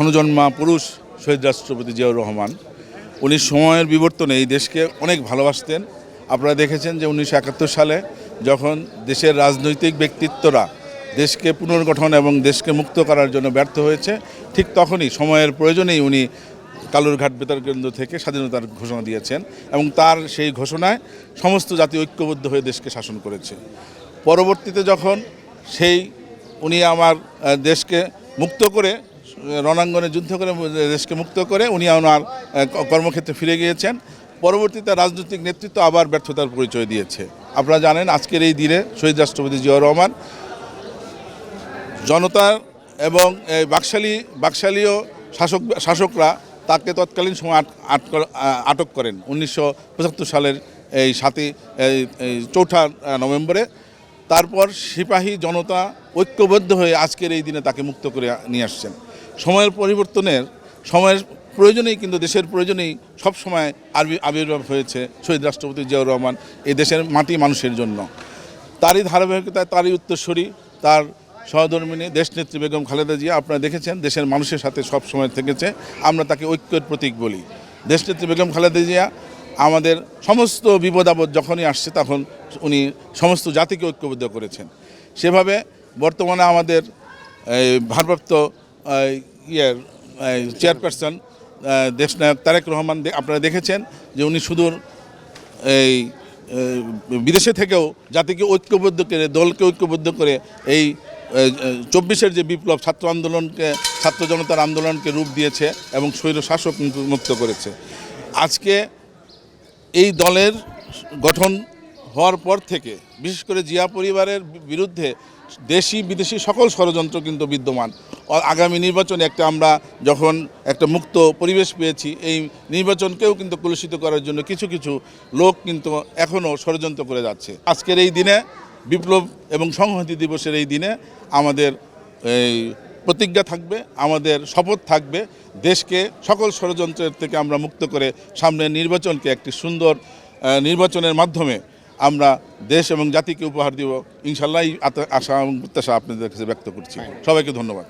ক্ষণজন্মা পুরুষ শহীদ রাষ্ট্রপতি জিয়াউর রহমান। উনি সময়ের বিবর্তনে এই দেশকে অনেক ভালোবাসতেন। আপনারা দেখেছেন যে উনিশশো একাত্তর সালে যখন দেশের রাজনৈতিক ব্যক্তিত্বরা দেশকে পুনর্গঠন এবং দেশকে মুক্ত করার জন্য ব্যর্থ হয়েছে, ঠিক তখনই সময়ের প্রয়োজনেই উনি কালুরঘাট বেতার কেন্দ্র থেকে স্বাধীনতার ঘোষণা দিয়েছেন এবং তার সেই ঘোষণায় সমস্ত জাতি ঐক্যবদ্ধ হয়ে দেশকে শাসন করেছে। পরবর্তীতে যখন সেই উনি আমার দেশকে মুক্ত করে রণাঙ্গনে যুদ্ধ করে দেশকে মুক্ত করে উনি ওনার কর্মক্ষেত্রে ফিরে গিয়েছেন। পরবর্তীতে রাজনৈতিক নেতৃত্ব আবার ব্যর্থতার পরিচয় দিয়েছে। আপনারা জানেন আজকের এই দিনে শহীদ রাষ্ট্রপতি জিয়াউর রহমান জনতার এবং বাকশালী, বাকশালীয় শাসক, শাসকরা তাকে তৎকালীন সময় আট- আট আটক করেন উনিশশো পঁচাত্তর সালের এই সাতই, এই চৌঠা নভেম্বরে। তারপর সিপাহী জনতা ঐক্যবদ্ধ হয়ে আজকের এই দিনে তাকে মুক্ত করে নিয়ে আসছেন। সময়ের পরিবর্তনের, সময়ের প্রয়োজনেই কিন্তু দেশের প্রয়োজনেই সবসময় আরবি, আবির্ভাব হয়েছে শহীদ রাষ্ট্রপতি জিয়াউর রহমান এই দেশের মাটি মানুষের জন্য। তারই ধারাবাহিকতায় তারই উত্তরস্বরী তার সহধর্মিনী দেশনেত্রী বেগম খালেদা জিয়া, আপনারা দেখেছেন, দেশের মানুষের সাথে সব সময় থেকেছে, আমরা তাকে ঐক্যের প্রতীক বলি। দেশনেত্রী বেগম খালেদা জিয়া আমাদের সমস্ত বিপদ আপদ যখনই আসছে তখন উনি সমস্ত জাতিকে ঐক্যবদ্ধ করেছেন। সেভাবে বর্তমানে আমাদের ভারপ্রাপ্ত ইয়ের চেয়ারপারসন দেশনায়ক তারেক রহমান আপনারা দেখেছেন যে উনি সুদূর এই বিদেশে থেকেও জাতিকে ঐক্যবদ্ধ করে, দলকে ঐক্যবদ্ধ করে এই চব্বিশের যে বিপ্লব ছাত্র আন্দোলনকে, ছাত্র জনতার আন্দোলনকে রূপ দিয়েছে এবং স্বৈর শাসক মুক্ত করেছে। আজকে এই দলের গঠন হওয়ার পর থেকে, বিশেষ করে জিয়া পরিবারের বিরুদ্ধে দেশি, বিদেশি সকল ষড়যন্ত্র কিন্তু বিদ্যমান। আগামী নির্বাচনে একটা আমরা যখন একটা মুক্ত পরিবেশ পেয়েছি, এই নির্বাচনকেও কিন্তু কলুষিত করার জন্য কিছু কিছু লোক কিন্তু এখনও ষড়যন্ত্র করে যাচ্ছে। আজকের এই দিনে, বিপ্লব এবং সংহতি দিবসের এই দিনে আমাদের এই প্রতিজ্ঞা থাকবে, আমাদের শপথ থাকবে, দেশকে সকল ষড়যন্ত্রের থেকে আমরা মুক্ত করে সামনের নির্বাচনকে একটি সুন্দর নির্বাচনের মাধ্যমে আমরা দেশ এবং জাতিকে উপহার দিব। ইনশাল্লাহ আশা এবং প্রত্যাশা আপনাদের কাছে ব্যক্ত করছি। সবাইকে ধন্যবাদ।